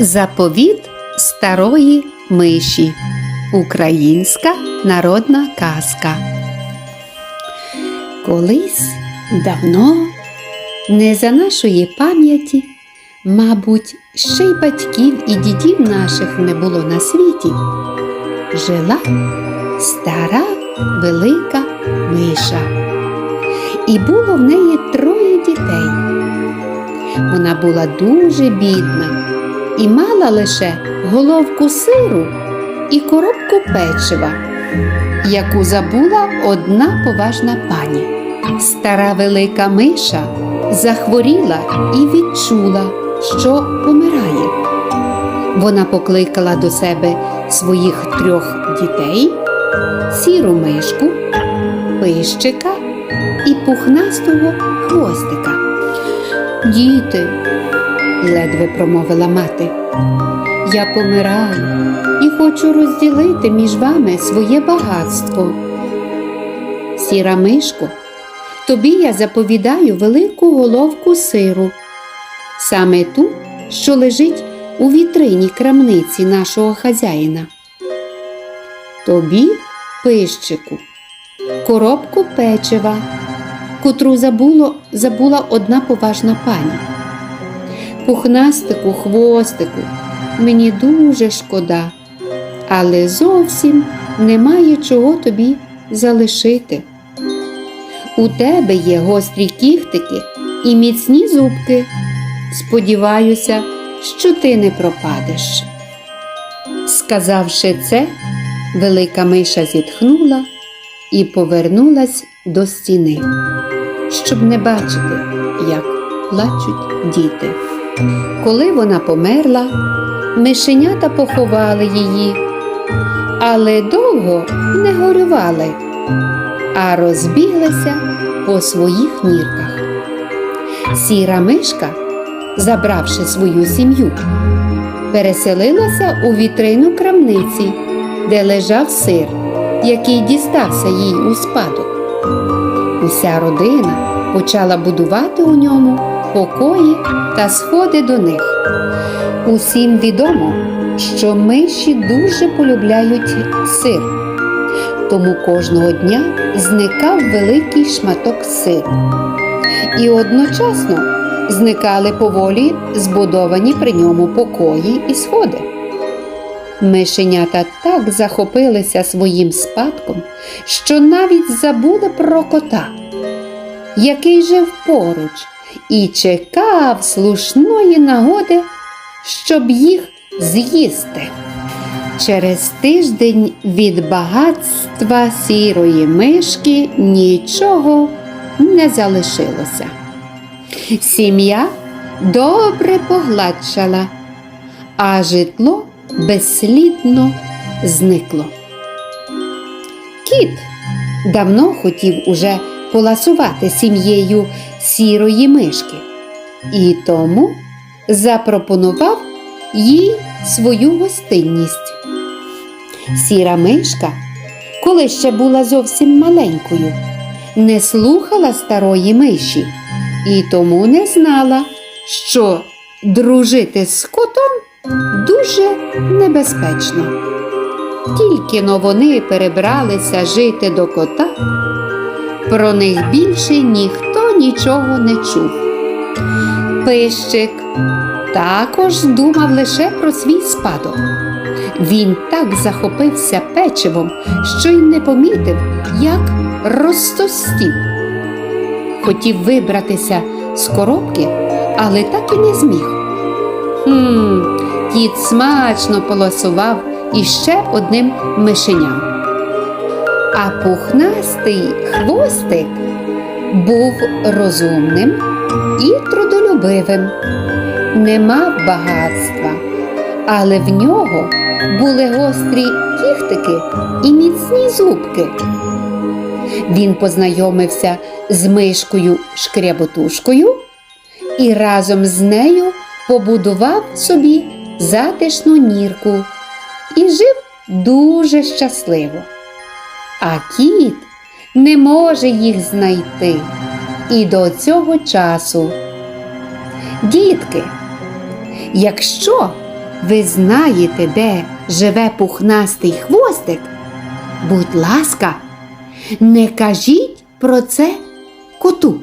Заповіт старої миші. Українська народна казка. Колись давно, не за нашої пам'яті, мабуть, ще й батьків і дідів наших не було на світі. Жила стара велика миша. І було в неї троє. Вона була дуже бідна і мала лише головку сиру і коробку печива, яку забула одна поважна пані. Стара велика миша захворіла і відчула, що помирає. Вона покликала до себе своїх трьох дітей, сіру мишку, пищика і пухнастого хвостика. Діти, ледве промовила мати, я помираю і хочу розділити між вами своє багатство. Сіра мишко, тобі я заповідаю велику головку сиру, саме ту, що лежить у вітрині крамниці нашого хазяїна. Тобі, пищику, коробку печива, котру забуло, забула одна поважна пані. Пухнастику, хвостику, мені дуже шкода, але зовсім немає чого тобі залишити. У тебе є гострі кіхтики і міцні зубки. Сподіваюся, що ти не пропадеш. Сказавши це, велика миша зітхнула і повернулась до стіни, щоб не бачити, як плачуть діти. Коли вона померла, мишенята поховали її, але довго не горювали, а розбіглися по своїх нірках. Сіра мишка, забравши свою сім'ю, переселилася у вітрину крамниці, де лежав сир, який дістався їй у спадок. Уся родина почала будувати у ньому покої та сходи до них. Усім відомо, що миші дуже полюбляють сир, тому кожного дня зникав великий шматок сиру. І одночасно зникали поволі збудовані при ньому покої і сходи. Мишенята так захопилися своїм спадком, що навіть забули про кота, який жив поруч і чекав слушної нагоди, щоб їх з'їсти. Через тиждень від багатства сірої мишки нічого не залишилося. Сім'я добре погладшала, а житло безслідно зникло. Кіт давно хотів уже поласувати сім'єю сірої мишки і тому запропонував їй свою гостинність. Сіра мишка, коли ще була зовсім маленькою, не слухала старої миші і тому не знала, що дружити з котом дуже небезпечно. Тільки но вони перебралися жити до кота, про них більше ніхто нічого не чув. Пищик також думав лише про свій спадок. Він так захопився печивом, що й не помітив, як розтостів. Хотів вибратися з коробки, але так і не зміг. Хм, кіт смачно полосував іще одним мишеням. А пухнастий хвостик був розумним і трудолюбивим, не мав багатства, але в нього були гострі кіхтики і міцні зубки. Він познайомився з мишкою шкряботушкою і разом з нею побудував собі затишну нірку і жив дуже щасливо. А кіт не може їх знайти і до цього часу. Дітки, Якщо ви знаєте, де живе пухнастий хвостик, будь ласка, не кажіть про це коту.